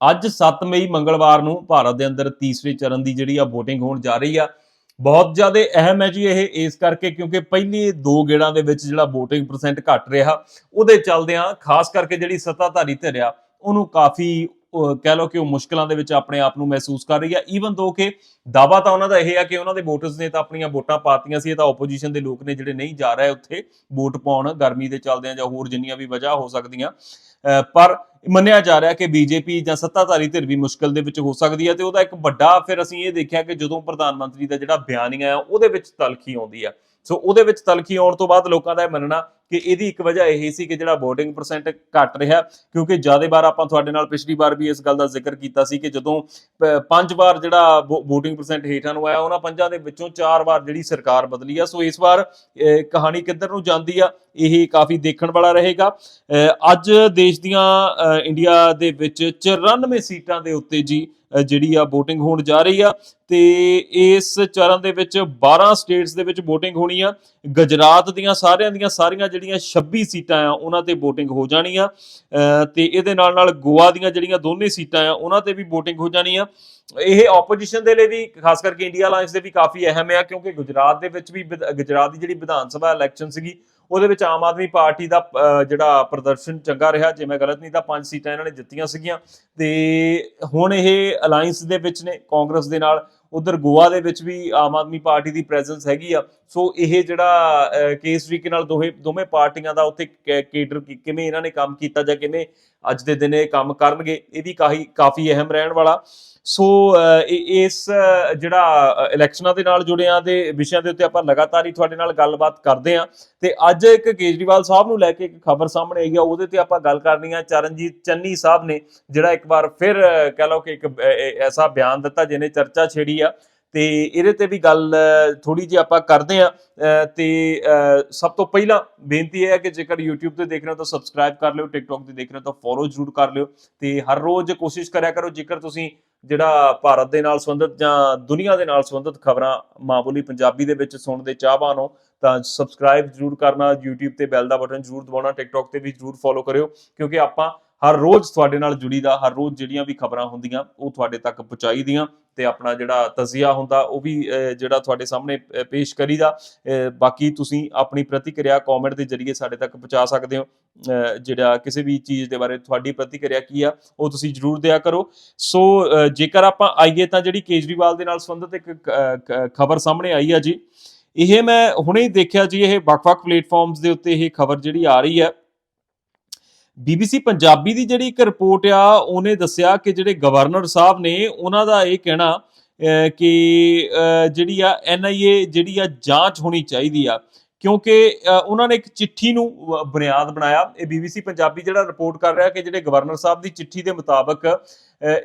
ਅੱਜ 7 ਮਈ ਮੰਗਲਵਾਰ ਨੂੰ ਭਾਰਤ ਦੇ ਅੰਦਰ ਤੀਸਰੇ ਚਰਨ ਦੀ ਜਿਹੜੀ ਆ VOTING ਹੋਣ ਜਾ ਰਹੀ ਆ, ਬਹੁਤ ਜ਼ਿਆਦਾ ਅਹਿਮ ਹੈ ਜੀ ਇਹ, ਇਸ ਕਰਕੇ ਕਿਉਂਕਿ ਪਹਿਲੇ ਦੋ ਗੇੜਾਂ ਦੇ ਵਿੱਚ ਜਿਹੜਾ VOTING ਪਰਸੈਂਟ ਘਟ ਰਿਹਾ, ਉਹਦੇ ਚੱਲਦਿਆਂ ਖਾਸ ਕਰਕੇ ਜਿਹੜੀ ਸੱਤਾਧਾਰੀ ਧਿਰ ਆ, ਉਹਨੂੰ ਕਾਫੀ ਕਹਿ ਲਓ ਕਿ ਉਹ ਮੁਸ਼ਕਲਾਂ ਦੇ ਵਿੱਚ ਆਪਣੇ ਆਪ ਨੂੰ ਮਹਿਸੂਸ ਕਰ ਰਹੀ ਆ ਈਵਨ ਦੋ ਕਿ ਦਾਵਾ ਤਾਂ ਉਹਨਾਂ ਦਾ ਇਹ ਆ ਕਿ ਉਹਨਾਂ ਦੇ ਵੋਟਰਸ ਨੇ ਤਾਂ ਆਪਣੀਆਂ ਵੋਟਾਂ ਪਾਤੀਆਂ ਸੀ, ਇਹ ਤਾਂ ਆਪੋਜੀਸ਼ਨ ਦੇ ਲੋਕ ਨੇ ਜਿਹੜੇ ਨਹੀਂ ਜਾ ਰਹੇ ਉੱਥੇ ਵੋਟ ਪਾਉਣ, ਗਰਮੀ ਦੇ ਚੱਲਦਿਆਂ ਜਾਂ ਹੋਰ ਜਿੰਨੀਆਂ ਵੀ ਵਜ੍ਹਾ ਹੋ ਸਕਦੀਆਂ। ਅਹ ਪਰ ਮੰਨਿਆ ਜਾ ਰਿਹਾ ਕਿ ਬੀਜੇਪੀ ਜਾਂ ਸੱਤਾਧਾਰੀ ਧਿਰ ਵੀ ਮੁਸ਼ਕਲ ਦੇ ਵਿੱਚ ਹੋ ਸਕਦੀ ਹੈ ਤੇ ਉਹਦਾ ਇੱਕ ਵੱਡਾ ਫਿਰ ਅਸੀਂ ਇਹ ਦੇਖਿਆ ਕਿ ਜਦੋਂ ਪ੍ਰਧਾਨ ਮੰਤਰੀ ਦਾ ਜਿਹੜਾ ਬਿਆਨੀਆ ਆ ਉਹਦੇ ਵਿੱਚ ਤਲਖੀ ਆਉਂਦੀ ਆ ਸੋ ਉਹਦੇ ਵਿੱਚ ਤਲਖੀ ਆਉਣ ਤੋਂ ਬਾਅਦ ਲੋਕਾਂ ਦਾ ਇਹ ਮੰਨਣਾ ਕਿ ਇਹਦੀ ਇੱਕ ਵਜ੍ਹਾ ਇਹ ਸੀ ਕਿ ਜਿਹੜਾ VOTING ਪਰਸੈਂਟ ਘਟ ਰਿਹਾ, ਕਿਉਂਕਿ ਜ਼ਿਆਦਾ ਵਾਰ ਆਪਾਂ ਤੁਹਾਡੇ ਨਾਲ ਪਿਛਲੀ ਵਾਰ ਵੀ ਇਸ ਗੱਲ ਦਾ ਜ਼ਿਕਰ ਕੀਤਾ ਸੀ ਕਿ ਜਦੋਂ ਪ- ਪੰਜ ਵਾਰ ਜਿਹੜਾ VOTING ਪਰਸੈਂਟ ਹੇਠਾਂ ਨੂੰ ਆਇਆ, ਉਹਨਾਂ ਪੰਜਾਂ ਦੇ ਵਿੱਚੋਂ ਚਾਰ ਵਾਰ ਜਿਹੜੀ ਸਰਕਾਰ ਬਦਲੀ ਆ। ਸੋ ਇਸ ਵਾਰ ਕਹਾਣੀ ਕਿੱਧਰ ਨੂੰ ਜਾਂਦੀ ਆ, ਇਹ ਕਾਫੀ ਦੇਖਣ ਵਾਲਾ ਰਹੇਗਾ। ਅੱਜ ਦੇਸ਼ ਦੀਆਂ ਇੰਡੀਆ ਦੇ ਵਿੱਚ 94 ਸੀਟਾਂ ਦੇ ਉੱਤੇ ਜੀ ਜਿਹੜੀ ਆ VOTING ਹੋਣ ਜਾ ਰਹੀ ਆ। ਤੇ ਇਸ ਚਰਨ ਦੇ ਵਿੱਚ 12 ਸਟੇਟਸ ਦੇ ਵਿੱਚ VOTING ਹੋਣੀ ਆ। ਗੁਜਰਾਤ ਦੀਆਂ ਸਾਰਿਆਂ ਦੀਆਂ ਸਾਰੀਆਂ ਜਿਹੜੀਆਂ 26 ਸੀਟਾਂ ਆ, ਉਹਨਾਂ ਤੇ VOTING ਹੋ ਜਾਣੀ ਆ। ਤੇ ਇਹਦੇ ਨਾਲ ਨਾਲ ਗੋਆ ਦੀਆਂ ਜਿਹੜੀਆਂ ਦੋਨੇ ਸੀਟਾਂ ਆ, ਉਹਨਾਂ ਤੇ ਵੀ VOTING ਹੋ ਜਾਣੀ ਆ। ਇਹ ਆਪੋਜੀਸ਼ਨ ਦੇ ਲਈ ਵੀ, ਖਾਸ ਕਰਕੇ ਇੰਡੀਆ ਅਲਾਈਅੰਸ ਦੇ ਵੀ ਕਾਫੀ ਅਹਿਮ ਆ, ਕਿਉਂਕਿ ਗੁਜਰਾਤ ਦੇ ਵਿੱਚ ਵੀ ਗੁਜਰਾਤ ਦੀ ਜਿਹੜੀ ਵਿਧਾਨ ਸਭਾ ਇਲੈਕਸ਼ਨ ਸੀਗੀ, ਉਹਦੇ ਵਿੱਚ ਆਮ ਆਦਮੀ ਪਾਰਟੀ ਦਾ ਜਿਹੜਾ ਪ੍ਰਦਰਸ਼ਨ ਚੰਗਾ ਰਿਹਾ, ਜੇ ਮੈਂ ਗਲਤ ਨਹੀਂ ਤਾਂ ਪੰਜ ਸੀਟਾਂ ਇਹਨਾਂ ਨੇ ਜਿੱਤੀਆਂ ਸੀਗੀਆਂ। ਤੇ ਹੁਣ ਇਹ ਅਲਾਈਅੰਸ ਦੇ ਵਿੱਚ ਨੇ, ਕਾਂਗਰਸ ਦੇ ਨਾਲ। ਉਧਰ ਗੋਆ ਦੇ ਵਿੱਚ ਵੀ ਆਮ ਆਦਮੀ ਪਾਰਟੀ ਦੀ ਪ੍ਰੈਜ਼ੈਂਸ ਹੈਗੀ ਆ। ਸੋ ਇਹ ਜਿਹੜਾ ਅਹ, ਕੇਸ ਤਰੀਕੇ ਨਾਲ ਦੋਹੇ ਦੋਵੇਂ ਪਾਰਟੀਆਂ ਦਾ ਉੱਥੇ ਕੇਡਰ ਕਿਵੇਂ ਇਹਨਾਂ ਨੇ ਕੰਮ ਕੀਤਾ ਜਾਂ ਕਿਵੇਂ ਅੱਜ ਦੇ ਦਿਨ ਇਹ ਕੰਮ ਕਰਨਗੇ ਇਹ ਵੀ ਕਾਹੀ ਕਾਫੀ ਅਹਿਮ ਰਹਿਣ ਵਾਲਾ। ਸੋ ਇਹ- ਇਸ ਜਿਹੜਾ ਇਲੈਕਸ਼ਨਾਂ ਦੇ ਨਾਲ ਜੁੜਿਆਂ ਦੇ ਵਿਸ਼ਿਆਂ ਦੇ ਉੱਤੇ ਆਪਾਂ ਲਗਾਤਾਰ ਹੀ ਤੁਹਾਡੇ ਨਾਲ ਗੱਲਬਾਤ ਕਰਦੇ ਆਂ। ਤੇ ਅੱਜ ਇੱਕ ਕੇਜਰੀਵਾਲ ਸਾਹਿਬ ਨੂੰ ਲੈ ਕੇ ਇੱਕ ਖਬਰ ਸਾਹਮਣੇ ਆਈ ਆ ਉਹਦੇ ਤੇ ਆਪਾਂ ਗੱਲ ਕਰਨੀ ਆ। ਚਰਨਜੀਤ ਚੰਨੀ ਸਾਹਿਬ ਨੇ ਜਿਹੜਾ ਇੱਕ ਵਾਰ ਫਿਰ ਅਹ, ਕਹਿ ਲਓ ਕਿ ਇੱਕ ਐਸਾ ਬਿਆਨ ਦਿੱਤਾ ਜਿਹਨੇ ਚਰਚਾ ਛੇੜੀ ਆ। ਤੇ ਇਹਦੇ ਤੇ ਵੀ ਗੱਲ ਥੋੜੀ ਜਿਹੀ ਆਪਾਂ ਕਰਦੇ ਆ ਤੇ ਸਭ ਤੋਂ ਪਹਿਲਾਂ ਬੇਨਤੀ ਇਹ ਹੈ ਕਿ ਜੇਕਰ YouTube ਤੇ ਦੇਖ ਰਹੇ ਹੋ ਤਾਂ ਸਬਸਕ੍ਰਾਈਬ ਕਰ ਲਿਓ, TikTok ਤੇ ਦੇਖ ਰਹੇ ਹੋ ਤਾਂ ਫੋਲੋ ਜ਼ਰੂਰ ਕਰ ਲਿਓ। ਤੇ ਹਰ ਰੋਜ਼ ਕੋਸ਼ਿਸ਼ ਕਰਿਆ ਕਰੋ, ਜੇਕਰ ਤੁਸੀਂ ਜਿਹੜਾ ਭਾਰਤ ਦੇ ਨਾਲ ਸੰਬੰਧਿਤ ਜਾਂ ਦੁਨੀਆ ਦੇ ਨਾਲ ਸੰਬੰਧਿਤ ਖਬਰਾਂ ਮਾਂ ਬੋਲੀ ਪੰਜਾਬੀ ਦੇ ਵਿੱਚ ਸੁਣਨ ਦੇ ਚਾਹਵਾਨ ਹੋ, ਤਾਂ ਸਬਸਕ੍ਰਾਈਬ ਜ਼ਰੂਰ ਕਰਨਾ, YouTube ਤੇ ਬੈਲ ਦਾ ਬਟਨ ਜ਼ਰੂਰ ਦਬਾਉਣਾ, TikTok ਤੇ ਵੀ ਜ਼ਰੂਰ ਫੋਲੋ ਕਰਿਓ। ਕਿਉਂਕਿ ਆਪਾਂ ਹਰ ਰੋਜ਼ ਤੁਹਾਡੇ ਨਾਲ ਜੁੜੀ ਦਾ ਹਰ ਰੋਜ਼ ਜਿਹੜੀਆਂ ਵੀ ਖਬਰਾਂ ਹੁੰਦੀਆਂ, ਉਹ ਤੁਹਾਡੇ ਤੱਕ ਪਹੁੰਚਾਈ ਦੀਆਂ ਤੇ ਆਪਣਾ ਜਿਹੜਾ ਤਜ਼ੀਆ ਹੁੰਦਾ, ਉਹ ਵੀ ਜਿਹੜਾ ਤੁਹਾਡੇ ਸਾਹਮਣੇ ਪੇਸ਼ ਕਰੀਦਾ। ਬਾਕੀ ਤੁਸੀਂ ਆਪਣੀ ਪ੍ਰਤੀਕਿਰਿਆ ਕਮੈਂਟ ਦੇ ਜ਼ਰੀਏ ਸਾਡੇ ਤੱਕ ਪਹੁੰਚਾ ਸਕਦੇ ਹੋ। ਜਿਹੜਾ ਕਿਸੇ ਵੀ ਚੀਜ਼ ਦੇ ਬਾਰੇ ਤੁਹਾਡੀ ਪ੍ਰਤੀਕਿਰਿਆ ਕੀ ਆ, ਉਹ ਤੁਸੀਂ ਜਰੂਰ ਦਿਆ ਕਰੋ। ਸੋ ਜੇਕਰ ਆਪਾਂ ਆਈਏ ਤਾਂ ਜਿਹੜੀ ਕੇਜਰੀਵਾਲ ਦੇ ਨਾਲ ਸੰਬੰਧਿਤ ਇੱਕ ਖਬਰ ਸਾਹਮਣੇ ਆਈ ਆ ਜੀ, ਇਹ ਮੈਂ ਹੁਣੇ ਹੀ ਦੇਖਿਆ ਜੀ, ਇਹ ਵੱਖ-ਵੱਖ ਪਲੇਟਫਾਰਮਸ ਦੇ ਉੱਤੇ ਇਹ ਖਬਰ ਜਿਹੜੀ ਆ ਰਹੀ ਹੈ। ਬੀਬੀਸੀ ਪੰਜਾਬੀ ਦੀ ਜਿਹੜੀ ਇੱਕ ਰਿਪੋਰਟ ਆ ਉਹਨੇ ਦੱਸਿਆ ਕਿ ਜਿਹੜੇ ਗਵਰਨਰ ਸਾਹਿਬ ਨੇ ਉਹਨਾਂ ਦਾ ਇਹ ਕਹਿਣਾ ਅਹ, ਕਿ ਜਿਹੜੀ ਆ ਐਨਆਈਏ ਜਿਹੜੀ ਆ ਜਾਂਚ ਹੋਣੀ ਚਾਹੀਦੀ ਆ। ਕਿਉਂਕਿ ਉਹਨਾਂ ਨੇ ਇੱਕ ਚਿੱਠੀ ਨੂੰ ਬੁਨਿਆਦ ਬਣਾਇਆ। ਇਹ ਬੀਬੀਸੀ ਪੰਜਾਬੀ ਜਿਹੜਾ ਰਿਪੋਰਟ ਕਰ ਰਿਹਾ ਕਿ ਜਿਹੜੇ ਗਵਰਨਰ ਸਾਹਿਬ ਦੀ ਚਿੱਠੀ ਦੇ ਮੁਤਾਬਕ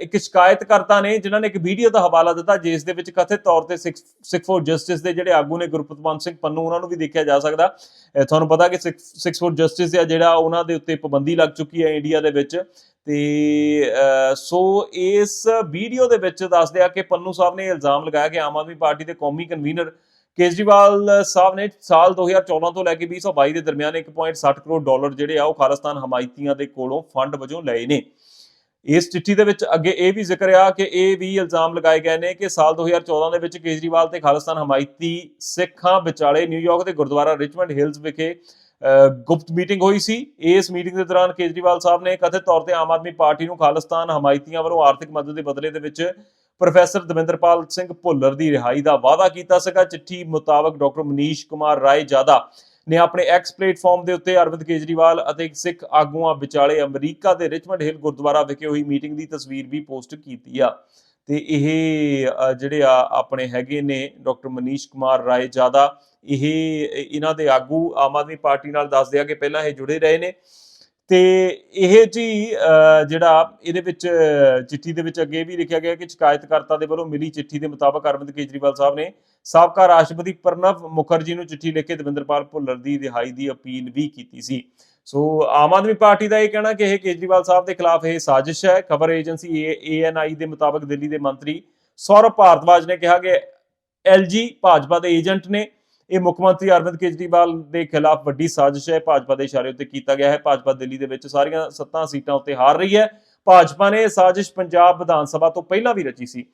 ਇੱਕ ਸ਼ਿਕਾਇਤਕਰਤਾ ਨੇ, ਜਿਨ੍ਹਾਂ ਨੇ ਇੱਕ ਵੀਡੀਓ ਦਾ ਹਵਾਲਾ ਦਿੱਤਾ, ਜਿਸ ਦੇ ਵਿੱਚ ਕਥਿਤ ਤੌਰ ਤੇ ਸਿੱਖ ਫੋਰ ਜਸਟਿਸ ਦੇ ਜਿਹੜੇ ਆਗੂ ਨੇ ਗੁਰਪਤਵੰਤ ਸਿੰਘ ਪੰਨੂ, ਉਹਨਾਂ ਨੂੰ ਵੀ ਦੇਖਿਆ ਜਾ ਸਕਦਾ। ਤੁਹਾਨੂੰ ਪਤਾ ਕਿ ਸਿੱਖ ਫੋਰ ਜਸਟਿਸ ਦਾ ਜਿਹੜਾ ਉਹਨਾਂ ਦੇ ਉੱਤੇ ਪਾਬੰਦੀ ਲੱਗ ਚੁੱਕੀ ਹੈ ਇੰਡੀਆ ਦੇ ਵਿੱਚ। ਤੇ ਸੋ ਇਸ ਵੀਡੀਓ ਦੇ ਵਿੱਚ ਦੱਸਦੇ ਆ ਕਿ ਪੰਨੂ ਸਾਹਿਬ ਨੇ ਇਲਜ਼ਾਮ ਲਗਾਇਆ ਕਿ ਆਮ ਆਦਮੀ ਪਾਰਟੀ ਦੇ ਕੌਮੀ ਕਨਵੀਨਰ ਕੇਜਰੀਵਾਲ ਸਾਹਿਬ ਨੇ ਸਾਲ 2014 ਤੋਂ ਲੈ ਕੇ 2022 ਦੇ ਦਰਮਿਆਨ 1.60 ਕਰੋੜ ਡਾਲਰ ਜਿਹੜੇ ਆ ਉਹ ਖਾਲਿਸਤਾਨ ਹਮਾਇਤੀਆਂ ਦੇ ਕੋਲੋਂ ਫੰਡ ਵਜੋਂ ਲਏ ਨੇ। ਇਸ ਚਿੱਠੀ ਦੇ ਵਿੱਚ ਅੱਗੇ ਇਹ ਵੀ ਜ਼ਿਕਰ ਆ ਕਿ ਇਹ ਵੀ ਇਲਜ਼ਾਮ ਲਗਾਏ ਗਏ ਨੇ ਕਿ ਸਾਲ 2014 ਦੇ ਵਿੱਚ ਕੇਜਰੀਵਾਲ ਤੇ ਖਾਲਿਸਤਾਨ ਹਮਾਇਤੀ ਸਿੱਖਾਂ ਵਿਚਾਲੇ ਨਿਊਯਾਰਕ ਦੇ ਗੁਰਦੁਆਰਾ ਰਿਚਮੰਡ ਹਿਲਸ ਵਿਖੇ ਅਹ, ਗੁਪਤ ਮੀਟਿੰਗ ਹੋਈ ਸੀ। ਇਸ ਮੀਟਿੰਗ ਦੇ ਦੌਰਾਨ ਕੇਜਰੀਵਾਲ ਸਾਹਿਬ ਨੇ ਕਥਿਤ ਤੌਰ ਤੇ ਆਮ ਆਦਮੀ ਪਾਰਟੀ ਨੂੰ ਖਾਲਿਸਤਾਨ ਹਮਾਇਤੀਆਂ ਵੱਲੋਂ ਆਰਥਿਕ ਮਦਦ ਦੇ ਬਦਲੇ ਦੇ ਵਿੱਚ ਪ੍ਰੋਫੈਸਰ ਦਵਿੰਦਰਪਾਲ ਸਿੰਘ ਭੁੱਲਰ ਦੀ ਰਿਹਾਈ ਦਾ ਵਾਅਦਾ ਕੀਤਾ ਸੀਗਾ। ਚਿੱਠੀ ਮੁਤਾਬਕ ਡਾਕਟਰ ਮਨੀਸ਼ ਕੁਮਾਰ ਰਾਏ ਜਾਦਾ ਨੇ ਆਪਣੇ ਐਕਸ ਪਲੇਟਫਾਰਮ ਦੇ ਉੱਤੇ ਅਰਵਿੰਦ ਕੇਜਰੀਵਾਲ ਅਤੇ ਸਿੱਖ ਆਗੂਆਂ ਵਿਚਾਲੇ ਅਮਰੀਕਾ ਦੇ ਰਿਚਮੰਡ ਹਿਲ ਗੁਰਦੁਆਰਾ ਵਿਖੇ ਹੋਈ ਮੀਟਿੰਗ ਦੀ ਤਸਵੀਰ ਵੀ ਪੋਸਟ ਕੀਤੀ ਆ। ਤੇ ਇਹ ਜਿਹੜੇ ਆ ਆਪਣੇ ਹੈਗੇ ਨੇ ਡਾਕਟਰ ਮਨੀਸ਼ ਕੁਮਾਰ ਰਾਏ ਜਾਦਾ ਇਹ ਇਹਨਾਂ ਦੇ ਆਗੂ ਆਮ ਆਦਮੀ ਪਾਰਟੀ ਨਾਲ ਦੱਸਦੇ ਆ ਕਿ ਪਹਿਲਾਂ ਇਹ ਜੁੜੇ ਰਹੇ ਨੇ। ਤੇ ਇਹ ਜੀ ਜਿਹੜਾ ਇਹਦੇ ਵਿੱਚ ਚਿੱਠੀ ਦੇ ਵਿੱਚ ਅੱਗੇ ਵੀ ਲਿਖਿਆ ਗਿਆ ਕਿ ਸ਼ਿਕਾਇਤਕਰਤਾ ਦੇ ਵੱਲੋਂ ਮਿਲੀ ਚਿੱਠੀ ਦੇ ਮੁਤਾਬਕ ਅਰਵਿੰਦ ਕੇਜਰੀਵਾਲ ਸਾਹਿਬ ਨੇ ਸਾਬਕਾ ਰਾਸ਼ਟਰਪਤੀ ਪ੍ਰਣਵ ਮੁਖਰਜੀ ਨੂੰ ਚਿੱਠੀ ਲਿਖ ਕੇ ਦਵਿੰਦਰਪਾਲ ਭੁੱਲਰ ਦੀ ਰਿਹਾਈ ਦੀ ਅਪੀਲ ਵੀ ਕੀਤੀ ਸੀ। ਸੋ, ਆਮ ਆਦਮੀ ਪਾਰਟੀ ਦਾ ਇਹ ਕਹਿਣਾ ਕਿ ਇਹ ਕੇਜਰੀਵਾਲ ਸਾਹਿਬ ਦੇ ਖਿਲਾਫ ਇਹ ਸਾਜ਼ਿਸ਼ ਹੈ। ਖਬਰ ਏਜੰਸੀ ਏਐਨਆਈ ਦੇ ਮੁਤਾਬਕ ਦਿੱਲੀ ਦੇ ਮੰਤਰੀ ਸੌਰਵ ਭਾਰਤਵਾਜ ਨੇ ਕਿਹਾ ਕਿ ਐਲਜੀ ਭਾਜਪਾ ਦੇ ਏਜੰਟ ਨੇ ਇਹ ਮੁੱਖ ਮੰਤਰੀ ਅਰਵਿੰਦ ਕੇਜਰੀਵਾਲ ਦੇ ਖਿਲਾਫ ਵੱਡੀ ਸਾਜ਼ਿਸ਼ ਹੈ। ਭਾਜਪਾ ਦੇ ਇਸ਼ਾਰੇ ਉੱਤੇ ਕੀਤਾ ਗਿਆ ਹੈ। ਭਾਜਪਾ ਦਿੱਲੀ ਦੇ ਵਿੱਚ ਸਾਰੀਆਂ ਸੱਤਾਂ ਸੀਟਾਂ ਉੱਤੇ ਹਾਰ ਰਹੀ ਹੈ। ਭਾਜਪਾ ਨੇ ਸਾਜ਼ਿਸ਼ ਪੰਜਾਬ ਵਿਧਾਨ ਸਭਾ ਤੋਂ ਪਹਿਲਾਂ ਵੀ ਰਚੀ ਸੀ।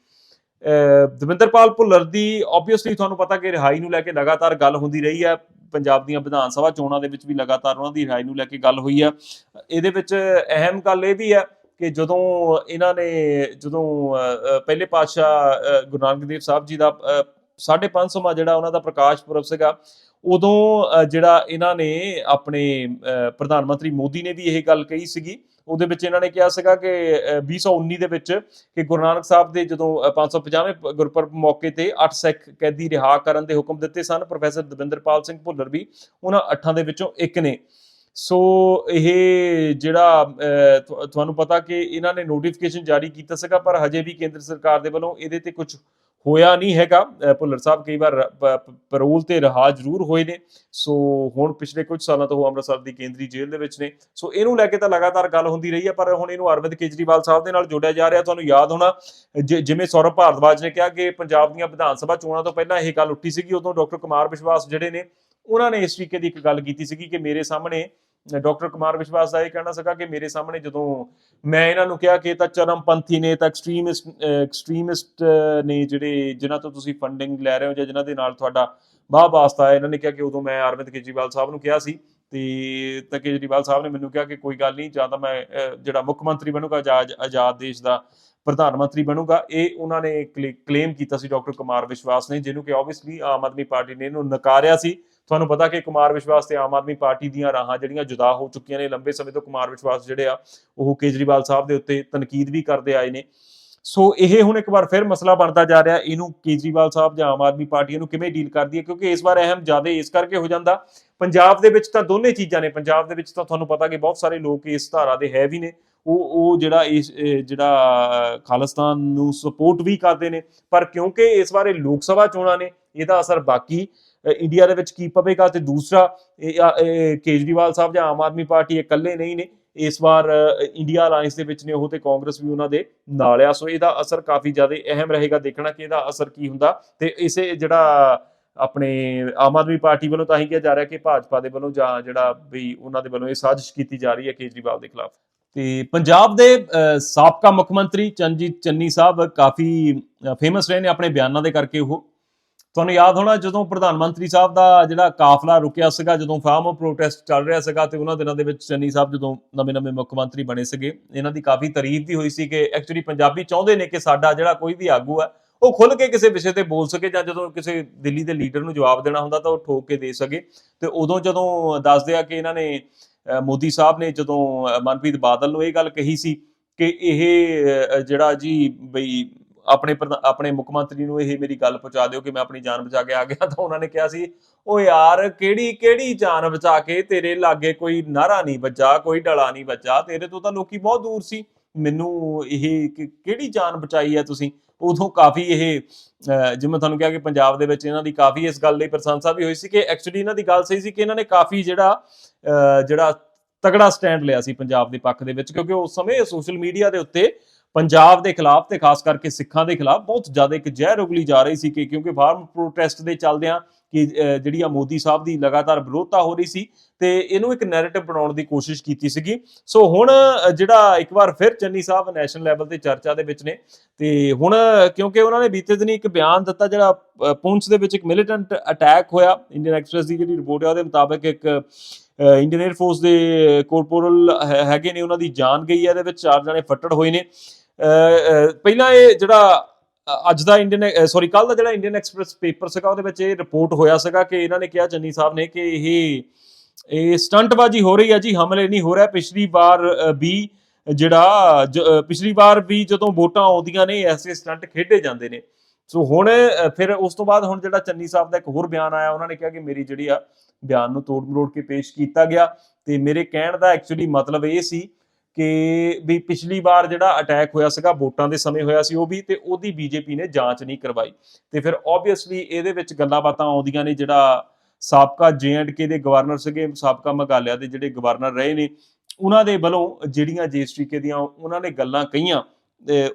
ਅਹ ਦਵਿੰਦਰਪਾਲ ਭੁੱਲਰ ਦੀ ਆਬਵੀਅਸਲੀ ਤੁਹਾਨੂੰ ਪਤਾ ਕਿ ਰਿਹਾਈ ਨੂੰ ਲੈ ਕੇ ਲਗਾਤਾਰ ਗੱਲ ਹੁੰਦੀ ਰਹੀ ਹੈ। ਪੰਜਾਬ ਦੀਆਂ ਵਿਧਾਨ ਸਭਾ ਚੋਣਾਂ ਦੇ ਵਿੱਚ ਵੀ ਲਗਾਤਾਰ ਉਹਨਾਂ ਦੀ ਰਿਹਾਈ ਨੂੰ ਲੈ ਕੇ ਗੱਲ ਹੋਈ ਹੈ। ਇਹਦੇ ਵਿੱਚ ਅਹਿਮ ਗੱਲ ਇਹ ਵੀ ਹੈ ਕਿ ਜਦੋਂ ਇਹਨਾਂ ਨੇ ਜਦੋਂ ਅਹ, ਪਹਿਲੇ ਪਾਤਸ਼ਾਹ ਗੁਰੂ ਨਾਨਕ ਦੇਵ ਸਾਹਿਬ ਜੀ ਦਾ ਅਹ, 550ਵਾਂ ਜਿਹੜਾ ਉਹਨਾਂ ਦਾ ਪ੍ਰਕਾਸ਼ ਪੁਰਬ ਸੀਗਾ ਉਦੋਂ ਜਿਹੜਾ ਇਹਨਾਂ ਨੇ ਆਪਣੇ ਅਹ, ਪ੍ਰਧਾਨ ਮੰਤਰੀ ਮੋਦੀ ਨੇ ਵੀ ਇਹ ਗੱਲ ਕਹੀ ਸੀਗੀ। ਉਹਦੇ ਵਿੱਚ ਇਹਨਾਂ ਨੇ ਕਿਹਾ ਸੀਗਾ ਕਿ ਅਹ, 2019 ਦੇ ਵਿੱਚ ਕਿ ਗੁਰੂ ਨਾਨਕ ਸਾਹਿਬ ਦੇ ਜਦੋਂ ਅਹ, 550ਵੇਂ ਗੁਰਪੁਰਬ ਮੌਕੇ ਤੇ 8 ਸਿੱਖ ਕੈਦੀ ਰਿਹਾ ਕਰਨ ਦੇ ਹੁਕਮ ਦਿੱਤੇ ਸਨ। ਪ੍ਰੋਫੈਸਰ ਦਵਿੰਦਰਪਾਲ ਸਿੰਘ ਭੁੱਲਰ ਵੀ ਉਹਨਾਂ ਅੱਠਾਂ ਦੇ ਵਿੱਚੋਂ ਇੱਕ ਨੇ। ਸੋ ਇਹ ਜਿਹੜਾ ਤੁਹਾਨੂੰ ਪਤਾ ਕਿ ਇਹਨਾਂ ਨੇ ਨੋਟੀਫਿਕੇਸ਼ਨ ਜਾਰੀ ਕੀਤਾ ਸੀਗਾ, ਪਰ ਹਜੇ ਵੀ ਕੇਂਦਰ ਸਰਕਾਰ ਦੇ ਵੱਲੋਂ ਇਹਦੇ ਤੇ ਕੁਝ ਹੋਇਆ ਨਹੀਂ ਹੈਗਾ। ਭੁੱਲਰ ਸਾਹਿਬ ਕਈ ਵਾਰ ਪੈਰੋਲ ਤੇ ਰਿਹਾ ਜ਼ਰੂਰ ਹੋਏ ਨੇ। ਸੋ ਹੁਣ ਪਿਛਲੇ ਕੁਝ ਸਾਲਾਂ ਤੋਂ ਉਹ ਅੰਮ੍ਰਿਤਸਰ ਦੀ ਕੇਂਦਰੀ ਜੇਲ੍ਹ ਦੇ ਵਿੱਚ ਨੇ। ਸੋ ਇਹਨੂੰ ਲੈ ਕੇ ਤਾਂ ਲਗਾਤਾਰ ਗੱਲ ਹੁੰਦੀ ਰਹੀ ਹੈ, ਪਰ ਹੁਣ ਇਹਨੂੰ ਅਰਵਿੰਦ ਕੇਜਰੀਵਾਲ ਸਾਹਿਬ ਦੇ ਨਾਲ ਜੋੜਿਆ ਜਾ ਰਿਹਾ। ਤੁਹਾਨੂੰ ਯਾਦ ਹੋਣਾ, ਜਿ- ਜਿਵੇਂ ਸੌਰਵ ਭਾਰਦਵਾਜ ਨੇ ਕਿਹਾ ਕਿ ਪੰਜਾਬ ਦੀਆਂ ਵਿਧਾਨ ਸਭਾ ਚੋਣਾਂ ਤੋਂ ਪਹਿਲਾਂ ਇਹ ਗੱਲ ਉੱਠੀ ਸੀਗੀ, ਉਦੋਂ ਡਾਕਟਰ ਕੁਮਾਰ ਵਿਸ਼ਵਾਸ ਜਿਹੜੇ ਨੇ ਉਹਨਾਂ ਨੇ ਇਸ ਤਰੀਕੇ ਦੀ ਇੱਕ ਗੱਲ ਕੀਤੀ ਸੀਗੀ ਕਿ ਮੇਰੇ ਸਾਹਮਣੇ, ਡਾਕਟਰ ਕੁਮਾਰ ਵਿਸ਼ਵਾਸ ਦਾ ਇਹ ਕਹਿਣਾ ਸੀਗਾ ਕਿ ਮੇਰੇ ਸਾਹਮਣੇ ਜਦੋਂ ਮੈਂ ਇਹਨਾਂ ਨੂੰ ਕਿਹਾ ਕਿ ਤਾਂ ਚਰਮਪੰਥੀ ਨੇ ਤਾਂ ਐਕਸਟ੍ਰੀਮਿਸਟ ਐਕਸਟ੍ਰੀਮਿਸਟ ਨੇ ਜਿਹੜੇ ਜਿਨ੍ਹਾਂ ਤੋਂ ਤੁਸੀਂ ਫੰਡਿੰਗ ਲੈ ਰਹੇ ਹੋ ਜਾਂ ਜਿਨ੍ਹਾਂ ਦੇ ਨਾਲ ਤੁਹਾਡਾ ਵਾਹ ਵਾਸਤਾ ਹੈ, ਇਹਨਾਂ ਨੇ ਕਿਹਾ ਕਿ ਉਦੋਂ ਮੈਂ ਅਰਵਿੰਦ ਕੇਜਰੀਵਾਲ ਸਾਹਿਬ ਨੂੰ ਕਿਹਾ ਸੀ ਤੇ ਤਾਂ ਕੇਜਰੀਵਾਲ ਸਾਹਿਬ ਨੇ ਮੈਨੂੰ ਕਿਹਾ ਕਿ ਕੋਈ ਗੱਲ ਨਹੀਂ ਜਾਂ ਤਾਂ ਮੈਂ ਜਿਹੜਾ ਮੁੱਖ ਮੰਤਰੀ ਬਣੂਗਾ ਆਜ਼ਾਦ ਆਜ਼ਾਦ ਦੇਸ਼ ਦਾ ਪ੍ਰਧਾਨ ਮੰਤਰੀ ਬਣੂਗਾ। ਇਹ ਉਹਨਾਂ ਨੇ ਕਲੇਮ ਕੀਤਾ ਸੀ ਡਾਕਟਰ ਕੁਮਾਰ ਵਿਸ਼ਵਾਸ ਨੇ, ਜਿਹਨੂੰ ਕਿ ਆਬਵੀਅਸਲੀ ਆਮ ਆਦਮੀ ਪਾਰਟੀ ਨੇ ਇਹਨੂੰ ਨਕਾਰਿਆ ਸੀ। ਤੁਹਾਨੂੰ ਪਤਾ ਕਿ ਕੁਮਾਰ ਵਿਸ਼ਵਾਸ ਤੇ ਆਮ ਆਦਮੀ ਪਾਰਟੀ ਦੀਆਂ ਰਾਹਾਂ ਜਿਹੜੀਆਂ ਜੁਦਾ ਹੋ ਚੁੱਕੀਆਂ ਨੇ, ਲੰਬੇ ਸਮੇਂ ਤੋਂ ਕੁਮਾਰ ਵਿਸ਼ਵਾਸ ਜਿਹੜੇ ਆ, ਉਹ ਕੇਜਰੀਵਾਲ ਸਾਹਿਬ ਦੇ ਉੱਤੇ ਤਨਕੀਦ ਵੀ ਕਰਦੇ ਆਏ ਨੇ। ਸੋ ਇਹ ਹੁਣ ਇੱਕ ਵਾਰ ਫਿਰ ਮਸਲਾ ਬਣਦਾ ਜਾ ਰਿਹਾ, ਇਹਨੂੰ ਕੇਜਰੀਵਾਲ ਸਾਹਿਬ ਜਾਂ ਆਮ ਆਦਮੀ ਪਾਰਟੀ ਨੂੰ ਕਿਵੇਂ ਡੀਲ ਕਰਦੀ ਹੈ? ਕਿਉਂਕਿ ਇਸ ਵਾਰ ਅਹਿਮ ਜ਼ਿਆਦਾ ਇਸ ਕਰਕੇ ਹੋ ਜਾਂਦਾ। ਪੰਜਾਬ ਦੇ ਵਿੱਚ ਤਾਂ ਦੋਨੇ ਚੀਜ਼ਾਂ ਨੇ, ਪੰਜਾਬ ਦੇ ਵਿੱਚ ਤਾਂ ਤੁਹਾਨੂੰ ਪਤਾ ਕਿ ਬਹੁਤ ਸਾਰੇ ਲੋਕ ਇਸ ਧਾਰਾ ਦੇ ਹੈ ਵੀ ਨੇ। ਉਹ ਉਹ ਜਿਹੜਾ ਇਸ ਜਿਹੜਾ ਖਾਲਿਸਤਾਨ ਨੂੰ ਸਪੋਰਟ ਵੀ ਕਰਦੇ ਨੇ। ਪਰ ਕਿਉਂਕਿ ਇਸ ਵਾਰੇ ਲੋਕ ਸਭਾ ਚੋਣਾਂ ਨੇ, ਇਹਦਾ ਅਸਰ ਬਾਕੀ ਇੰਡੀਆ ਦੇ ਵਿੱਚ ਕੀ ਪਵੇਗਾ ਤੇ ਦੂਸਰਾ ਕੇਜਰੀਵਾਲ ਸਾਹਿਬ ਜਾਂ ਆਮ ਆਦਮੀ ਪਾਰਟੀ ਇਕੱਲੇ ਨਹੀਂ ਨੇ। ਇਸ ਵਾਰ ਇੰਡੀਆ ਅਲਾਈਅੰਸ ਦੇ ਵਿੱਚ ਨੇ ਉਹ ਤੇ ਕਾਂਗਰਸ ਵੀ ਉਹਨਾਂ ਦੇ ਨਾਲ ਆ। ਸੋ ਇਹਦਾ ਅਸਰ ਕਾਫੀ ਜ਼ਿਆਦਾ ਅਹਿਮ ਰਹੇਗਾ, ਦੇਖਣਾ ਕਿ ਇਹਦਾ ਅਸਰ ਕੀ ਹੁੰਦਾ। ਤੇ ਇਸੇ ਜਿਹੜਾ ਆਪਣੇ ਆਮ ਆਦਮੀ ਪਾਰਟੀ ਵੱਲੋਂ ਤਾਂ ਹੀ ਕਿਹਾ ਜਾ ਰਿਹਾ ਕਿ ਭਾਜਪਾ ਦੇ ਵੱਲੋਂ ਜਾਂ ਜਿਹੜਾ ਵੀ ਉਹਨਾਂ ਦੇ ਵੱਲੋਂ ਇਹ ਸਾਜ਼ਿਸ਼ ਕੀਤੀ ਜਾ ਰਹੀ ਹੈ ਕੇਜਰੀਵਾਲ ਦੇ ਖਿਲਾਫ। ਤੇ ਪੰਜਾਬ ਦੇ ਸਾਬਕਾ ਮੁੱਖ ਮੰਤਰੀ ਚੰਜੀਤ ਚੰਨੀ ਸਾਹਿਬ ਕਾਫੀ ਫੇਮਸ ਰਹੇ ਨੇ ਆਪਣੇ ਬਿਆਨਾਂ ਦੇ ਕਰਕੇ ਉਹ। ਤੁਹਾਨੂੰ ਯਾਦ ਹੋਣਾ ਜਦੋਂ ਪ੍ਰਧਾਨ ਮੰਤਰੀ ਸਾਹਿਬ ਦਾ ਜਿਹੜਾ ਕਾਫਲਾ ਰੁਕਿਆ ਸੀਗਾ, ਜਦੋਂ ਫਾਰਮ ਪ੍ਰੋਟੈਸਟ ਚੱਲ ਰਿਹਾ ਸੀਗਾ ਤੇ ਉਹਨਾਂ ਦਿਨਾਂ ਦੇ ਵਿੱਚ ਚੰਨੀ ਸਾਹਿਬ ਜਦੋਂ ਨਵੇਂ-ਨਵੇਂ ਮੁੱਖ ਮੰਤਰੀ ਬਣੇ ਸੀਗੇ, ਇਹਨਾਂ ਦੀ ਕਾਫੀ ਤਾਰੀਫ ਵੀ ਹੋਈ ਸੀ ਕਿ ਐਕਚੁਅਲੀ ਪੰਜਾਬੀ ਚਾਹੁੰਦੇ ਨੇ ਕਿ ਸਾਡਾ ਜਿਹੜਾ ਕੋਈ ਵੀ ਆਗੂ ਹੈ ਉਹ ਖੁੱਲ ਕੇ ਕਿਸੇ ਵਿਸ਼ੇ ਤੇ ਬੋਲ ਸਕੇ ਜਾਂ ਜਦੋਂ ਕਿਸੇ ਦਿੱਲੀ ਦੇ ਲੀਡਰ ਨੂੰ ਜਵਾਬ ਦੇਣਾ ਹੁੰਦਾ ਤਾਂ ਉਹ ਠੋਕ ਕੇ ਦੇ ਸਕੇ। ਤੇ ਉਦੋਂ ਜਦੋਂ ਦੱਸਦੇ ਆ ਕਿ ਇਹਨਾਂ ਨੇ ਮੋਦੀ ਸਾਹਿਬ ਨੇ ਜਦੋਂ ਮਨਪ੍ਰੀਤ ਬਾਦਲ ਨੂੰ ਇਹ ਗੱਲ ਕਹੀ ਸੀ ਕਿ ਇਹ ਜਿਹੜਾ ਜੀ ਬਈ ਆਪਣੇ ਪ੍ਰਧਾ- ਆਪਣੇ ਮੁੱਖ ਮੰਤਰੀ ਨੂੰ ਇਹ ਮੇਰੀ ਗੱਲ ਪਹੁੰਚਾ ਦਿਓ ਕਿ ਮੈਂ ਆਪਣੀ ਜਾਨ ਬਚਾ ਕੇ ਆ ਗਿਆ, ਤਾਂ ਉਹਨਾਂ ਨੇ ਕਿਹਾ ਸੀ ਓ ਯਾਰ ਕਿਹੜੀ ਕਿਹੜੀ ਜਾਨ ਬਚਾ ਕੇ ਤੇਰੇ ਲਾਗੇ ਕੋਈ ਨਾਰਾ ਨਹੀਂ ਵੱਜਾ, ਕੋਈ ਡਲਾ ਨਹੀਂ ਵੱਜਾ, ਤੇਰੇ ਤੋਂ ਤਾਂ ਲੋਕੀ ਬਹੁਤ ਦੂਰ ਸੀ। ਮੈਨੂੰ ਇਹ ਕਿਹੜੀ ਜਾਨ ਬਚਾਈ ਹੈ ਤੁਸੀਂ? ਉਦੋਂ ਕਾਫੀ ਇਹ ਜਿਵੇਂ ਤੁਹਾਨੂੰ ਕਿਹਾ ਕਿ ਪੰਜਾਬ ਦੇ ਵਿੱਚ ਇਹਨਾਂ ਦੀ ਕਾਫੀ ਇਸ ਗੱਲ ਲਈ ਪ੍ਰਸ਼ੰਸਾ ਵੀ ਹੋਈ ਸੀ ਕਿ ਐਕਚੁਅਲੀ ਇਹਨਾਂ ਦੀ ਗੱਲ ਸਹੀ ਸੀ ਕਿ ਇਹਨਾਂ ਨੇ ਕਾਫੀ ਜਿਹੜਾ ਅਹ, ਜਿਹੜਾ ਤਗੜਾ ਸਟੈਂਡ ਲਿਆ ਸੀ ਪੰਜਾਬ ਦੇ ਪੱਖ ਦੇ ਵਿੱਚ ਕਿਉਂਕਿ ਉਸ ਸਮੇਂ ਸੋਸ਼ਲ ਮੀਡੀਆ ਦੇ ਉੱਤੇ ਪੰਜਾਬ ਦੇ ਖਿਲਾਫ ਤੇ ਖਾਸ ਕਰਕੇ ਸਿੱਖਾਂ ਦੇ ਖਿਲਾਫ ਬਹੁਤ ਜ਼ਿਆਦਾ ਇੱਕ ਜ਼ਹਿਰ ਉਗਲੀ ਜਾ ਰਹੀ ਸੀ ਕਿ ਕਿਉਂਕਿ ਫਾਰਮ ਪ੍ਰੋਟੈਸਟ ਦੇ ਚੱਲਦਿਆਂ ਕਿ ਜਿਹੜੀ ਆ ਮੋਦੀ ਸਾਹਿਬ ਦੀ ਲਗਾਤਾਰ ਵਿਰੋਧਤਾ ਹੋ ਰਹੀ ਸੀ ਤੇ ਇਹਨੂੰ ਇੱਕ ਨੈਰੇਟਿਵ ਬਣਾਉਣ ਦੀ ਕੋਸ਼ਿਸ਼ ਕੀਤੀ ਸੀਗੀ। ਸੋ ਹੁਣ ਜਿਹੜਾ ਇੱਕ ਵਾਰ ਫਿਰ ਚੰਨੀ ਸਾਹਿਬ ਨੈਸ਼ਨਲ ਲੈਵਲ ਤੇ ਚਰਚਾ ਦੇ ਵਿੱਚ ਨੇ ਤੇ ਹੁਣ, ਕਿਉਂਕਿ ਉਹਨਾਂ ਨੇ ਬੀਤੇ ਦਿਨੀ ਇੱਕ ਬਿਆਨ ਦਿੱਤਾ ਜਿਹੜਾ ਪੁੰਛ ਦੇ ਵਿੱਚ ਇੱਕ ਮਿਲੀਟੈਂਟ ਅਟੈਕ ਹੋਇਆ ਇੰਡੀਅਨ ਐਕਸਪ੍ਰੈਸ ਦੀ ਜਿਹੜੀ ਰਿਪੋਰਟ ਹੈ ਉਹਦੇ ਮੁਤਾਬਕ ਇੱਕ ਇੰਡੀਅਨ 에ਅਰ ਫੋਰਸ ਦੇ ਕੋਰਪੋਰਲ ਹੈਗੇ ਨੇ, ਉਹਨਾਂ ਦੀ ਜਾਨ ਗਈ ਹੈ, ਇਹਦੇ ਵਿੱਚ ਚਾਰ ਜਣੇ ਫੱਟੜ ਹੋਏ ਨੇ। ਪਹਿਲਾਂ ਇਹ ਜਿਹੜਾ ਅੱਜ ਦਾ ਇੰਡੀਅਨ ਸੌਰੀ ਕੱਲ ਦਾ ਜਿਹੜਾ ਇੰਡੀਅਨ ਐਕਸਪ੍ਰੈਸ ਪੇਪਰ ਸੀਗਾ, ਉਹਦੇ ਵਿੱਚ ਇਹ ਰਿਪੋਰਟ ਹੋਇਆ ਸੀਗਾ ਕਿ ਇਹਨਾਂ ਨੇ ਕਿਹਾ ਚੰਨੀ ਸਾਹਿਬ ਨੇ ਕਿ ਇਹ ਇਹ ਸਟੰਟਬਾਜ਼ੀ ਹੋ ਰਹੀ ਹੈ ਜੀ, ਹਮਲੇ ਨਹੀਂ ਹੋ ਰਿਹਾ। ਪਿਛਲੀ ਵਾਰ ਵੀ ਜਿਹੜਾ ਪਿਛਲੀ ਵਾਰ ਵੀ ਜਦੋਂ ਵੋਟਾਂ ਆਉਂਦੀਆਂ ਨੇ, ਐਸੇ ਸਟੰਟ ਖੇਡੇ ਜਾਂਦੇ ਨੇ। ਸੋ ਹੁਣ ਫਿਰ ਉਸ ਤੋਂ ਬਾਅਦ ਹੁਣ ਜਿਹੜਾ ਚੰਨੀ ਸਾਹਿਬ ਦਾ ਇੱਕ ਹੋਰ ਬਿਆਨ ਆਇਆ, ਉਹਨਾਂ ਨੇ ਕਿਹਾ ਕਿ ਮੇਰੀ ਜਿਹੜੀ ਆ ਬਿਆਨ ਨੂੰ ਤੋੜ ਮਰੋੜ ਕੇ ਪੇਸ਼ ਕੀਤਾ ਗਿਆ। ਤੇ ਮੇਰੇ ਕਹਿਣ ਦਾ ਐਕਚੁਅਲੀ ਮਤਲਬ ਇਹ ਸੀ ਕਿ ਵੀ ਪਿਛਲੀ ਵਾਰ ਜਿਹੜਾ ਅਟੈਕ ਹੋਇਆ ਸੀਗਾ ਵੋਟਾਂ ਦੇ ਸਮੇਂ ਹੋਇਆ ਸੀ ਉਹ ਵੀ ਤੇ ਉਹਦੀ ਬੀਜੇਪੀ ਨੇ ਜਾਂਚ ਨਹੀਂ ਕਰਵਾਈ। ਤੇ ਫਿਰ ਆਬਵੀਅਸਲੀ ਇਹਦੇ ਵਿੱਚ ਗੱਲਾਂ ਬਾਤਾਂ ਆਉਂਦੀਆਂ ਨੇ ਜਿਹੜਾ ਸਾਬਕਾ ਕੇ ਦੇ ਗਵਰਨਰ ਸੀਗੇ ਸਾਬਕਾ ਮੇਘਾਲਿਆ ਦੇ ਜਿਹੜੇ ਗਵਰਨਰ ਰਹੇ ਨੇ ਉਹਨਾਂ ਦੇ ਵੱਲੋਂ ਜਿਹੜੀਆਂ ਜਿਸ ਤਰੀਕੇ ਦੀਆਂ ਉਹਨਾਂ ਨੇ ਗੱਲਾਂ ਕਹੀਆਂ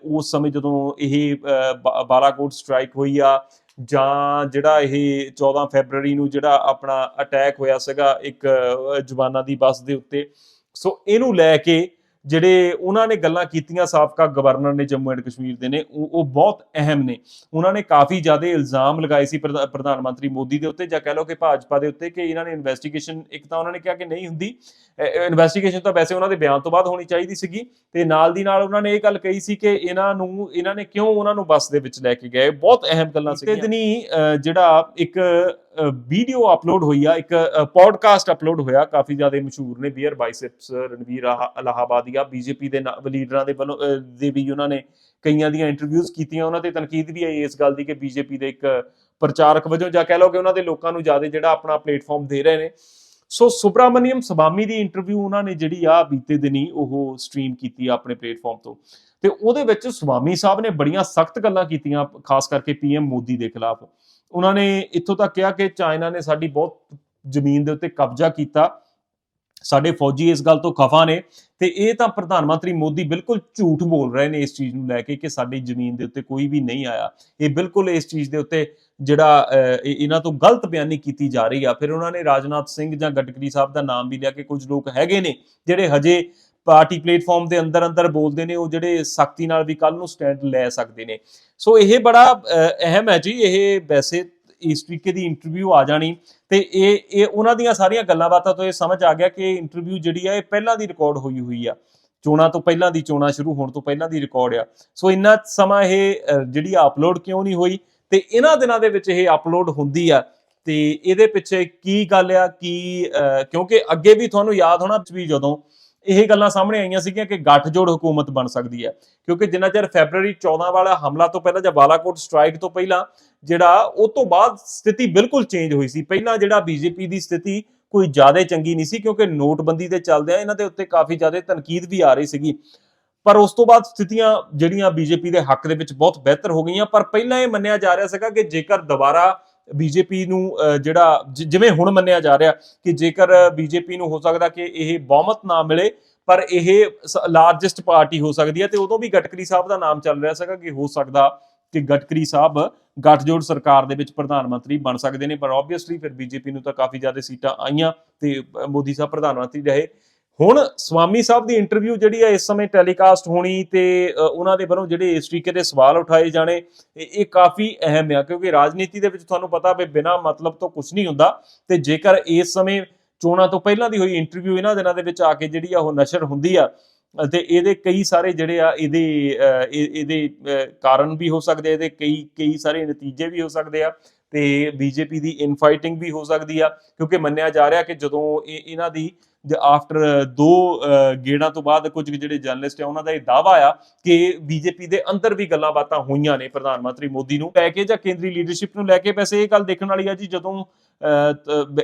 ਉਸ ਸਮੇਂ ਜਦੋਂ ਇਹ ਅਹ, ਬਾ- ਬਾਲਾਕੋਟ ਸਟ੍ਰਾਈਕ ਹੋਈ ਆ ਜਾਂ ਜਿਹੜਾ ਇਹ 14 ਫੈਬਰੂਰੀ ਨੂੰ ਜਿਹੜਾ ਆਪਣਾ ਅਟੈਕ ਹੋਇਆ ਸੀਗਾ ਇੱਕ ਜਵਾਨਾਂ ਦੀ ਬੱਸ ਦੇ ਉੱਤੇ ਸੋ ਇਹਨੂੰ ਲੈ ਕੇ ਜਿਹੜੇ ਉਹਨਾਂ ਨੇ ਗੱਲਾਂ ਕੀਤੀਆਂ ਸਾਬਕਾ ਗਵਰਨਰ ਨੇ ਜੰਮੂ ਐਂਡ ਕਸ਼ਮੀਰ ਦੇ ਨੇ ਉਹ ਬਹੁਤ ਅਹਿਮ ਨੇ। ਉਹਨਾਂ ਨੇ ਕਾਫੀ ਜ਼ਿਆਦਾ ਇਲਜ਼ਾਮ ਲਗਾਏ ਸੀ ਪ੍ਰਧਾ- ਪ੍ਰਧਾਨ ਮੰਤਰੀ ਮੋਦੀ ਦੇ ਉੱਤੇ ਜਾਂ ਕਹਿ ਲਓ ਕਿ ਭਾਜਪਾ ਦੇ ਉੱਤੇ ਕਿ ਇਹਨਾਂ ਨੇ ਇਨਵੈਸਟੀਗੇਸ਼ਨ ਇੱਕ ਤਾਂ ਉਹਨਾਂ ਨੇ ਕਿਹਾ ਕਿ ਨਹੀਂ ਹੁੰਦੀ। ਇਨਵੈਸਟੀਗੇਸ਼ਨ ਤਾਂ ਵੈਸੇ ਉਹਨਾਂ ਦੇ ਬਿਆਨ ਤੋਂ ਬਾਅਦ ਹੋਣੀ ਚਾਹੀਦੀ ਸੀਗੀ। ਤੇ ਨਾਲ ਦੀ ਨਾਲ ਉਹਨਾਂ ਨੇ ਇਹ ਗੱਲ ਕਹੀ ਸੀ ਕਿ ਇਹਨਾਂ ਨੂੰ ਇਹਨਾਂ ਨੇ ਕਿਉਂ ਉਹਨਾਂ ਨੂੰ ਬੱਸ ਦੇ ਵਿੱਚ ਲੈ ਕੇ ਗਏ? ਬਹੁਤ ਅਹਿਮ ਗੱਲਾਂ ਸੀ ਤੇ ਦਿਨੀ ਜਿਹੜਾ ਇੱਕ ਵੀਡੀਓ ਅਪਲੋਡ ਹੋਈ ਆ, ਇੱਕ ਪੋਡਕਾਸਟ ਅਪਲੋਡ ਹੋਇਆ, ਕਾਫੀ ਜ਼ਿਆਦਾ ਮਸ਼ਹੂਰ ਨੇ, ਬੀਅਰ ਬਾਈਸੈਪਸ, ਰਣਵੀਰ ਆਹ- ਇਲਾਹਾਬਾਦੀਆ ਬੀਜੇਪੀ ਦੇ ਲੀਡਰਾਂ ਦੇ ਵੱਲੋਂ ਦੇ ਵੀ ਉਹਨਾਂ ਨੇ ਕਈਆਂ ਦੀਆਂ ਇੰਟਰਵਿਊਜ਼ ਕੀਤੀਆਂ, ਉਹਨਾਂ ਤੇ ਤਨਕੀਦ ਵੀ ਆਈ ਇਸ ਗੱਲ ਦੀ ਕਿ ਬੀਜੇਪੀ ਦੇ ਇੱਕ ਪ੍ਰਚਾਰਕ ਵਜੋਂ ਜਾਂ ਕਹਿ ਲਓ ਕਿ ਉਹਨਾਂ ਦੇ ਲੋਕਾਂ ਨੂੰ ਜ਼ਿਆਦਾ ਜਿਹੜਾ ਆਪਣਾ ਪਲੇਟਫਾਰਮ ਦੇ ਰਹੇ ਨੇ। ਸੋ ਸੁਬਰਾਮਨੀਅਮ ਸਵਾਮੀ ਦੀ ਇੰਟਰਵਿਊ ਉਹਨਾਂ ਨੇ ਜਿਹੜੀ ਆ ਬੀਤੇ ਦਿਨੀ ਉਹ ਸਟ੍ਰੀਮ ਕੀਤੀ ਆ ਆਪਣੇ ਪਲੇਟਫਾਰਮ ਤੋਂ। ਤੇ ਉਹਦੇ ਵਿੱਚ ਸਵਾਮੀ ਸਾਹਿਬ ਨੇ ਬੜੀਆਂ ਸਖਤ ਗੱਲਾਂ ਕੀਤੀਆਂ, ਖਾਸ ਕਰਕੇ ਪੀਐਮ ਮੋਦੀ ਦੇ ਖਿਲਾਫ। ਉਹਨਾਂ ਨੇ ਇੱਥੋਂ ਤੱਕ ਕਿਹਾ ਕਿ ਚਾਈਨਾ ਨੇ ਸਾਡੀ ਬਹੁਤ ਜ਼ਮੀਨ ਦੇ ਉੱਤੇ ਕਬਜ਼ਾ ਕੀਤਾ। ਸਾਡੇ ਫੌਜੀ ਇਸ ਗੱਲ ਤੋਂ ਖਫਾ ਨੇ ਤੇ ਇਹ ਤਾਂ ਪ੍ਰਧਾਨ ਮੰਤਰੀ ਮੋਦੀ ਬਿਲਕੁਲ ਝੂਠ ਬੋਲ ਰਹੇ ਨੇ ਇਸ ਚੀਜ਼ ਨੂੰ ਲੈ ਕੇ ਕਿ ਸਾਡੀ ਜ਼ਮੀਨ ਦੇ ਉੱਤੇ ਕੋਈ ਵੀ ਨਹੀਂ ਆਇਆ। ਇਹ ਬਿਲਕੁਲ ਇਸ ਚੀਜ਼ ਦੇ ਉੱਤੇ ਜਿਹੜਾ ਅਹ, ਇਹਨਾਂ ਤੋਂ ਗਲਤ ਬਿਆਨੀ ਕੀਤੀ ਜਾ ਰਹੀ ਆ। ਫਿਰ ਉਹਨਾਂ ਨੇ ਰਾਜਨਾਥ ਸਿੰਘ ਜਾਂ ਗਡਕਰੀ ਸਾਹਿਬ ਦਾ ਨਾਮ ਵੀ ਲਿਆ ਕਿ ਕੁਝ ਲੋਕ ਹੈਗੇ ਨੇ ਜਿਹੜੇ ਹਜੇ ਪਾਰਟੀ ਪਲੇਟਫਾਰਮ ਦੇ ਅੰਦਰ ਅੰਦਰ ਬੋਲਦੇ ਨੇ ਉਹ ਜਿਹੜੇ ਸਖਤੀ ਨਾਲ ਵੀ ਕੱਲ ਨੂੰ ਸਟੈਂਡ ਲੈ ਸਕਦੇ ਨੇ। ਸੋ ਇਹ ਬੜਾ ਅਹਿਮ ਹੈ ਜੀ ਇਹ ਵੈਸੇ ਇਸ ਤਰੀਕੇ ਦੀ ਇੰਟਰਵਿਊ ਆ ਜਾਣੀ ਤੇ ਇਹ ਇਹ ਉਹਨਾਂ ਦੀਆਂ ਸਾਰੀਆਂ ਗੱਲਾਂ ਬਾਤਾਂ ਤੋਂ ਇਹ ਸਮਝ ਆ ਗਿਆ ਕਿ ਇੰਟਰਵਿਊ ਜਿਹੜੀ ਆ ਇਹ ਪਹਿਲਾਂ ਦੀ ਰਿਕਾਰਡ ਹੋਈ ਹੋਈ ਆ। ਚੋਣਾਂ ਤੋਂ ਪਹਿਲਾਂ ਦੀ ਚੋਣਾਂ ਸ਼ੁਰੂ ਹੋਣ ਤੋਂ ਪਹਿਲਾਂ ਦੀ ਰਿਕਾਰਡ ਆ। ਸੋ ਇੰਨਾ ਸਮਾਂ ਇਹ ਅਹ, ਜਿਹੜੀ ਅਪਲੋਡ ਕਿਉਂ ਨਹੀਂ ਹੋਈ ਤੇ ਇਹਨਾਂ ਦਿਨਾਂ ਦੇ ਵਿੱਚ ਇਹ ਅਪਲੋਡ ਹੁੰਦੀ ਆ ਤੇ ਇਹਦੇ ਪਿੱਛੇ ਕੀ ਗੱਲ ਆ ਕੀ ਅਹ, ਕਿਉਂਕਿ ਅੱਗੇ ਵੀ ਤੁਹਾਨੂੰ ਯਾਦ ਹੋਣਾ ਵੀ ਜਦੋਂ ਇਹ ਗੱਲਾਂ ਸਾਹਮਣੇ ਆਈਆਂ ਸੀਗੀਆਂ ਕਿ ਗੱਠਜੋੜ ਹਕੂਮਤ ਬਣ ਸਕਦੀ ਹੈ। ਕਿਉਂਕਿ ਜਿੰਨਾ ਚਿਰ ਫੈਬਰੂਅਰੀ 14 ਵਾਲਾ ਹਮਲਾ ਤੋਂ ਪਹਿਲਾਂ ਜਾਂ ਬਾਲਾਕੋਟ ਸਟ੍ਰਾਈਕ ਤੋਂ ਪਹਿਲਾਂ, ਜਿਹੜਾ ਉਹ ਤੋਂ ਬਾਅਦ ਸਥਿਤੀ ਬਿਲਕੁਲ ਚੇਂਜ ਹੋਈ ਸੀ। ਪਹਿਲਾਂ ਜਿਹੜਾ ਬੀਜੇਪੀ ਦੀ ਸਥਿਤੀ ਕੋਈ ਜ਼ਿਆਦਾ ਚੰਗੀ ਨਹੀਂ ਸੀ, ਕਿਉਂਕਿ ਨੋਟਬੰਦੀ ਦੇ ਚੱਲਦਿਆਂ ਇਹਨਾਂ ਦੇ ਉੱਤੇ ਕਾਫੀ ਜ਼ਿਆਦਾ ਤਨਕੀਦ ਵੀ ਆ ਰਹੀ ਸੀਗੀ। ਪਰ ਉਸ ਤੋਂ ਬਾਅਦ ਸਥਿਤੀਆਂ ਜਿਹੜੀਆਂ ਬੀਜੇਪੀ ਦੇ ਹੱਕ ਦੇ ਵਿੱਚ ਬਹੁਤ ਬਿਹਤਰ ਹੋ ਗਈਆਂ। ਪਰ ਪਹਿਲਾਂ ਇਹ ਮੰਨਿਆ ਜਾ ਰਿਹਾ ਸੀਗਾ ਕਿ ਜੇਕਰ ਦੁਬਾਰਾ ਬੀਜੇਪੀ ਨੂੰ ਜਿਹੜਾ ਜ- ਜਿਵੇਂ ਹੁਣ ਮੰਨਿਆ ਜਾ ਰਿਹਾ ਕਿ ਜੇਕਰ ਬੀਜੇਪੀ ਨੂੰ ਹੋ ਸਕਦਾ ਕਿ ਇਹ ਬਹੁਮਤ ਨਾ ਮਿਲੇ, ਪਰ ਇਹ ਲਾਰਜੈਸਟ ਪਾਰਟੀ ਹੋ ਸਕਦੀ ਹੈ ਤੇ ਉਦੋਂ ਵੀ ਗਟਕਰੀ ਸਾਹਿਬ ਦਾ ਨਾਮ ਚੱਲ ਰਿਹਾ ਸੀਗਾ ਕਿ ਹੋ ਸਕਦਾ ਕਿ ਗਟਕਰੀ ਸਾਹਿਬ ਗੱਠਜੋੜ ਸਰਕਾਰ ਦੇ ਵਿੱਚ ਪ੍ਰਧਾਨ ਮੰਤਰੀ ਬਣ ਸਕਦੇ ਨੇ, ਪਰ ਆਬਵੀਅਸਲੀ ਫਿਰ ਬੀਜੇਪੀ ਨੂੰ ਤਾਂ ਕਾਫੀ ਜ਼ਿਆਦਾ ਸੀਟਾਂ ਆਈਆਂ ਤੇ ਮੋਦੀ ਸਾਹਿਬ ਪ੍ਰਧਾਨ ਮੰਤਰੀ ਰਹੇ। ਹੁਣ ਸਵਾਮੀ ਸਾਹਿਬ ਦੀ ਇੰਟਰਵਿਊ ਜਿਹੜੀ ਹੈ ਇਸ ਸਮੇਂ ਟੈਲੀਕਾਸਟ ਹੋਣੀ ਤੇ ਉਹਨਾਂ ਦੇ ਵੱਲੋਂ ਜਿਹੜੇ ਇਸ ਤਰੀਕੇ ਦੇ ਸਵਾਲ ਉਠਾਏ ਜਾਣੇ, ਇਹ ਕਾਫੀ ਅਹਿਮ ਆ, ਕਿਉਂਕਿ ਰਾਜਨੀਤੀ ਦੇ ਵਿੱਚ ਤੁਹਾਨੂੰ ਪਤਾ ਵੀ ਬਿਨਾਂ ਮਤਲਬ ਤੋਂ ਕੁਝ ਨਹੀਂ ਹੁੰਦਾ ਤੇ ਜੇਕਰ ਇਸ ਸਮੇਂ ਚੋਣਾਂ ਤੋਂ ਪਹਿਲਾਂ ਦੀ ਹੋਈ ਇੰਟਰਵਿਊ ਇਹਨਾਂ ਦਿਨਾਂ ਦੇ ਵਿੱਚ ਆ ਕੇ ਜਿਹੜੀ ਆ ਉਹ ਨਸ਼ਰ ਹੁੰਦੀ ਆ, ਤੇ ਇਹਦੇ ਕਈ ਸਾਰੇ ਜਿਹੜੇ ਆ ਇਹਦੇ ਇਹਦੇ ਕਾਰਨ ਵੀ ਹੋ ਸਕਦੇ ਆ, ਇਹਦੇ ਕਈ ਕਈ ਸਾਰੇ ਨਤੀਜੇ ਵੀ ਹੋ ਸਕਦੇ ਆ, ਤੇ ਬੀਜੇਪੀ ਦੀ ਇਨਫਾਈਟਿੰਗ ਵੀ ਹੋ ਸਕਦੀ ਆ, ਕਿਉਂਕਿ ਮੰਨਿਆ ਜਾ ਰਿਹਾ ਕਿ ਜਦੋਂ ਇਹ, ਇਹਨਾਂ ਦੀ ਆਫਟਰ ਦੋ ਅਹ, ਗੇੜਾਂ ਤੋਂ ਬਾਅਦ ਕੁਝ ਜਿਹੜੇ ਜਰਨਲਿਸਟ ਆ ਉਹਨਾਂ ਦਾ ਇਹ ਦਾਵਾ ਆ ਕਿ ਬੀਜੇਪੀ ਦੇ ਅੰਦਰ ਵੀ ਗੱਲਾਂ ਬਾਤਾਂ ਹੋਈਆਂ ਨੇ ਪ੍ਰਧਾਨ ਮੰਤਰੀ ਮੋਦੀ ਨੂੰ। ਲੈ ਕੇ ਜਾਂ ਕੇਂਦਰੀ ਲੀਡਰਸ਼ਿਪ ਨੂੰ ਲੈ ਕੇ ਵੈਸੇ ਇਹ ਗੱਲ ਦੇਖਣ ਵਾਲੀ ਆ ਜੀ ਜਦੋਂ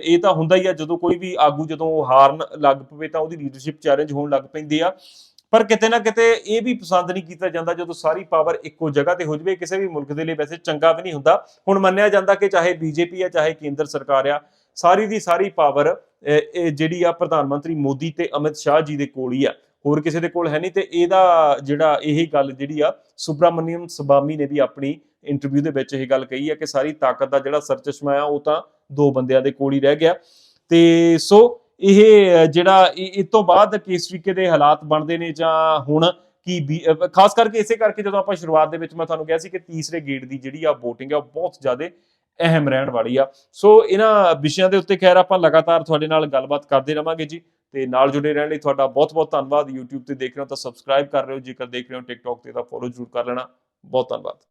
ਇਹ ਤਾਂ ਹੁੰਦਾ ਹੀ ਆ ਜਦੋਂ ਕੋਈ ਵੀ ਆਗੂ ਜਦੋਂ ਹਾਰਨ ਲੱਗ ਪਵੇ ਤਾਂ ਉਹਦੀ ਲੀਡਰਸ਼ਿਪ ਚੈਲੰਜ ਹੋਣ ਲੱਗ ਪੈਂਦੀ ਆ। ਪਰ ਕਿਤੇ ਨਾ ਕਿਤੇ ਇਹ ਵੀ ਪਸੰਦ ਨਹੀਂ ਕੀਤਾ ਜਾਂਦਾ ਜਦੋਂ ਸਾਰੀ ਪਾਵਰ ਇੱਕੋ ਜਗ੍ਹਾ ਤੇ ਹੋ ਜਵੇ ਕਿਸੇ ਵੀ ਮੁਲਕ ਦੇ ਲਈ ਵੈਸੇ ਚੰਗਾ ਵੀ ਨਹੀਂ ਹੁੰਦਾ। ਹੁਣ ਮੰਨਿਆ ਜਾਂਦਾ ਕਿ ਚਾਹੇ ਬੀਜੇਪੀ ਆ ਚਾਹੇ ਕੇਂਦਰ ਸਰਕਾਰ ਆ ਸਾਰੀ ਦੀ ਸਾਰੀ ਪਾਵਰ ਇਹ ਜਿਹੜੀ ਆ ਪ੍ਰਧਾਨ ਮੰਤਰੀ ਮੋਦੀ ਤੇ ਅਮਿਤ ਸ਼ਾਹ ਜੀ ਦੇ ਕੋਲ ਹੀ ਆ। ਹੋਰ ਕਿਸੇ ਦੇ ਕੋਲ ਹੈ ਨਹੀਂ ਤੇ ਇਹਦਾ ਜਿਹੜਾ ਇਹ ਗੱਲ ਜਿਹੜੀ ਆ, ਸੁਬਰਾਮਨੀਅਮ ਸਬਾਮੀ ਨੇ ਵੀ ਆਪਣੀ ਇੰਟਰਵਿਊ ਦੇ ਵਿੱਚ ਇਹ ਗੱਲ ਕਹੀ ਹੈ ਕਿ ਸਾਰੀ ਤਾਕਤ ਦਾ ਜਿਹੜਾ ਸਰਚਸ਼ਮਾ ਆ, ਉਹ ਤਾਂ ਦੋ ਬੰਦਿਆਂ ਦੇ ਕੋਲ ਹੀ ਰਹਿ ਗਿਆ। ਤੇ ਸੋ ਇਹ ਜਿਹੜਾ ਇਹ ਤੋਂ ਬਾਅਦ ਕਿਸ ਤਰੀਕੇ ਦੇ ਹਾਲਾਤ ਬਣਦੇ ਨੇ ਜਾਂ ਹੁਣ ਕੀ ਖਾਸ ਕਰਕੇ ਇਸੇ ਕਰਕੇ ਜਦੋਂ ਆਪਾਂ ਸ਼ੁਰੂਆਤ ਦੇ ਵਿੱਚ ਮੈਂ ਤੁਹਾਨੂੰ ਕਿਹਾ ਸੀ ਕਿ ਤੀਸਰੇ ਗੇੜ ਦੀ ਜਿਹੜੀ ਆ VOTING ਆ, ਉਹ ਬਹੁਤ ਜ਼ਿਆਦਾ ਅਹਿਮ ਰਹਿਣ ਵਾਲੀ ਆ। ਸੋ ਇਹਨਾਂ ਵਿਸ਼ਿਆਂ ਦੇ ਉੱਤੇ ਖੈਰ ਆਪਾਂ ਲਗਾਤਾਰ ਤੁਹਾਡੇ ਨਾਲ ਗੱਲਬਾਤ ਕਰਦੇ ਰਵਾਂਗੇ ਜੀ ਤੇ ਨਾਲ ਜੁੜੇ ਰਹਿਣ ਲਈ ਤੁਹਾਡਾ ਬਹੁਤ-ਬਹੁਤ ਧੰਨਵਾਦ। YouTube ਤੇ ਦੇਖ ਰਹੇ ਹੋ ਤਾਂ ਸਬਸਕ੍ਰਾਈਬ ਕਰ ਰਹੇ ਹੋ। ਜੇਕਰ ਦੇਖ ਰਹੇ ਹੋ TikTok ਤੇ ਤਾਂ ਫੋਲੋ ਜ਼ਰੂਰ ਕਰ ਲੈਣਾ। ਬਹੁਤ ਧੰਨਵਾਦ।